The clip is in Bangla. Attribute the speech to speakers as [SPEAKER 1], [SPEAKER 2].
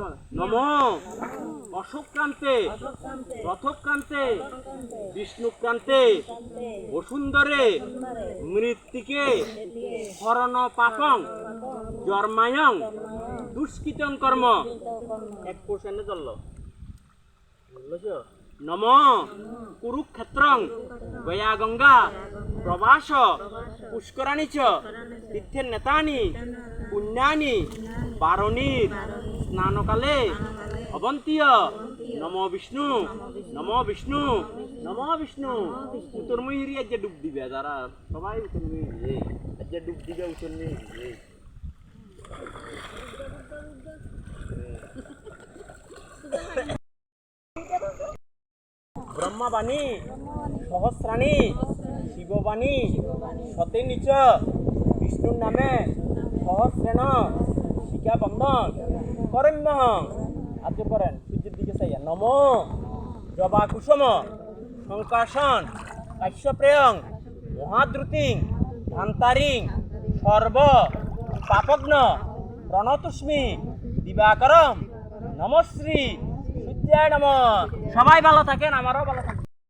[SPEAKER 1] নম। অশোক্রান্তে রথক্রান্তে। বিষ্ণুক্রান্তে। বসুন্ধরে। মৃত্তিকে। হরণ পাপং জন্মায়ং দুষ্কৃতং কর্ম। এক পোর্শনে চলল। নম। কুরুক্ষেত্রং। গঙ্গা প্রবাস। পুষ্করাণী চ। তীর্থের নেতানি। পুণ্যানি। বারণীর। স্নানকালে অবন্তীয়। নম বিষ্ণু নম বিষ্ণু নম বিষ্ণু। উত্তর ময়ূরী আজ ডুব দিবে, যারা সবাই উত্তর ময়ূরী আজ ডুব দিবে উত্তর ময়ূরী ব্রহ্মাবাণী, সহস্রাণী, শিববাণী সতে নিচ বিষ্ণুর নামে সহস্রেণ। শিকা বন্ধন করণ্য আজ করেন, সূর্যের দিকে চাইয়া। নম। জবা কুসুম। সংকাশন কাশ্যপ্রেয়ং মহাদ্রুতিং। ধান্তারিং। সর্ব। পাপগ্ন প্রণতুষ্মি দিবাকরম। নমশ্রী। সূর্যায় নম। সবাই ভালো থাকেন, আমারও ভালো থাকবেন